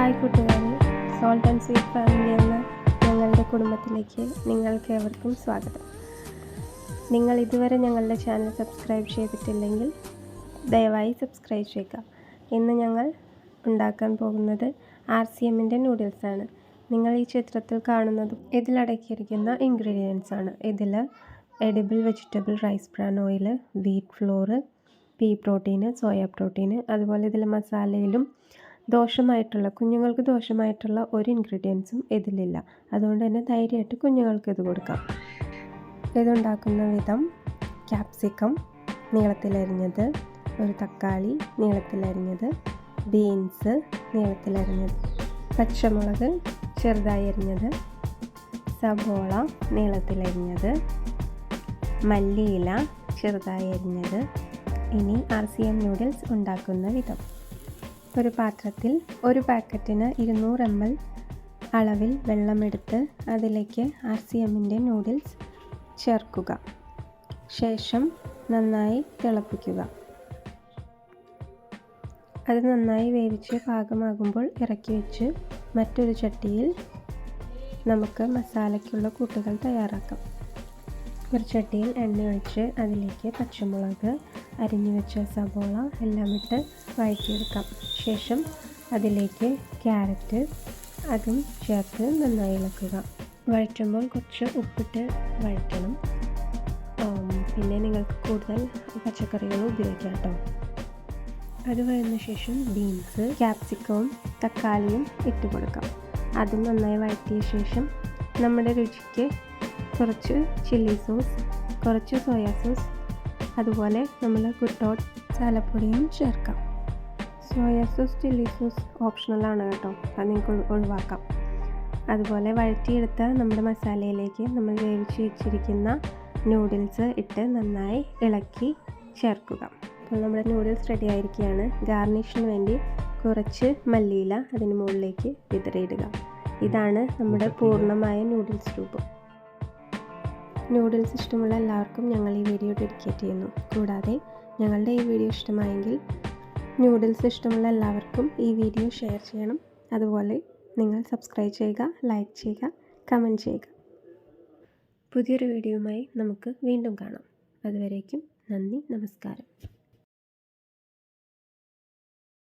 Hi കൂട്ടുകാരെ. Salt and sweet family എന്ന ഞങ്ങളുടെ കുടുംബത്തിലേക്ക് നിങ്ങൾക്ക് ഏവർക്കും സ്വാഗതം. നിങ്ങൾ ഇതുവരെ ഞങ്ങളുടെ ചാനൽ സബ്സ്ക്രൈബ് ചെയ്തിട്ടില്ലെങ്കിൽ ദയവായി സബ്സ്ക്രൈബ് ചെയ്യുക. ഇന്ന് ഞങ്ങൾ ഉണ്ടാക്കാൻ പോകുന്നത് ആർ സി എമ്മിന്റെ നൂഡിൽസാണ് നിങ്ങൾ ഈ ചിത്രത്തിൽ കാണുന്നത് ഇതിലടക്കിയിരിക്കുന്ന ഇൻഗ്രീഡിയൻസ് ആണ്. ഇതിൽ edible vegetable rice bran oil wheat flour pea protein soya protein അതുപോലെ ഇതിൽ മസാലയിലും ദോഷമായിട്ടുള്ള കുഞ്ഞുങ്ങൾക്ക് ദോഷമായിട്ടുള്ള ഒരു ഇൻഗ്രീഡിയൻസും ഇതിലില്ല. അതുകൊണ്ട് തന്നെ ധൈര്യമായിട്ട് കുഞ്ഞുങ്ങൾക്ക് ഇത് കൊടുക്കാം. ഇതുണ്ടാക്കുന്ന വിധം ക്യാപ്സിക്കം നീളത്തിലരിഞ്ഞത് ഒരു തക്കാളി നീളത്തിലരിഞ്ഞത് ബീൻസ് നീളത്തിലരിഞ്ഞത് പച്ചമുളക് ചെറുതായി അരിഞ്ഞത് സബോള നീളത്തിലരിഞ്ഞത് മല്ലിയില ചെറുതായി അരിഞ്ഞത്. ഇനി ആർ സി എം നൂഡിൽസ് ഉണ്ടാക്കുന്ന വിധം. ഒരു പാത്രത്തിൽ ഒരു പാക്കറ്റിന് ഇരുന്നൂറ് എം എൽ അളവിൽ വെള്ളമെടുത്ത് അതിലേക്ക് ആർ സി എമ്മിന്റെ നൂഡിൽസ് ചേർക്കുക. ശേഷം നന്നായി തിളപ്പിക്കുക. അത് നന്നായി വേവിച്ച് പാകമാകുമ്പോൾ ഇറക്കി വെച്ച് മറ്റൊരു ചട്ടിയിൽ നമുക്ക് മസാലയ്ക്കുള്ള കൂട്ടുകൾ തയ്യാറാക്കാം. ഒരു ചട്ടിയിൽ എണ്ണ ഒഴിച്ച് അതിലേക്ക് പച്ചമുളക് അരിഞ്ഞു വെച്ച സബോള എല്ലാം ഇട്ട് വഴറ്റിയെടുക്കാം. ശേഷം അതിലേക്ക് ക്യാരറ്റ് അതും ചേർത്ത് നന്നായി ഇളക്കുക. വഴറ്റുമ്പോൾ കുറച്ച് ഉപ്പിട്ട് വഴറ്റണം. പിന്നെ നിങ്ങൾക്ക് കൂടുതൽ പച്ചക്കറികൾ ഉപയോഗിക്കാം കേട്ടോ. അത് വഴന്ന ശേഷം ബീൻസ് ക്യാപ്സിക്കവും തക്കാളിയും ഇട്ട് കൊടുക്കാം. അതും നന്നായി വഴറ്റിയ ശേഷം നമ്മുടെ രുചിക്ക് കുറച്ച് ചില്ലി സോസ് കുറച്ച് സോയാ സോസ് അതുപോലെ നമ്മൾ കുട്ടോട്ട് ചാലപ്പൊടിയും ചേർക്കാം. സോയാ സോസ് ചില്ലി സോസ് ഓപ്ഷണലാണ് കേട്ടോ. അത് നിങ്ങൾക്ക് ഒഴിവാക്കാം. അതുപോലെ വഴറ്റിയെടുത്ത നമ്മുടെ മസാലയിലേക്ക് നമ്മൾ വേവിച്ച് വെച്ചിരിക്കുന്ന നൂഡിൽസ് ഇട്ട് നന്നായി ഇളക്കി ചേർക്കുക. അപ്പോൾ നമ്മുടെ നൂഡിൽസ് റെഡി ആയിരിക്കുകയാണ്. ഗാർണിഷിന് വേണ്ടി കുറച്ച് മല്ലിയില അതിന് മുകളിലേക്ക് വിതറിയിടുക. ഇതാണ് നമ്മുടെ പൂർണമായ നൂഡിൽസ് രൂപം. നൂഡിൽസ് ഇഷ്ടമുള്ള എല്ലാവർക്കും ഞങ്ങൾ ഈ വീഡിയോ ഡെഡിക്കേറ്റ് ചെയ്യുന്നു. കൂടാതെ ഞങ്ങളുടെ ഈ വീഡിയോ ഇഷ്ടമായെങ്കിൽ നൂഡിൽസ് ഇഷ്ടമുള്ള എല്ലാവർക്കും ഈ വീഡിയോ ഷെയർ ചെയ്യണം. അതുപോലെ നിങ്ങൾ സബ്സ്ക്രൈബ് ചെയ്യുക ലൈക്ക് ചെയ്യുക കമന്റ് ചെയ്യുക. പുതിയൊരു വീഡിയോയുമായി നമുക്ക് വീണ്ടും കാണാം. അതുവരേക്കും നന്ദി നമസ്കാരം.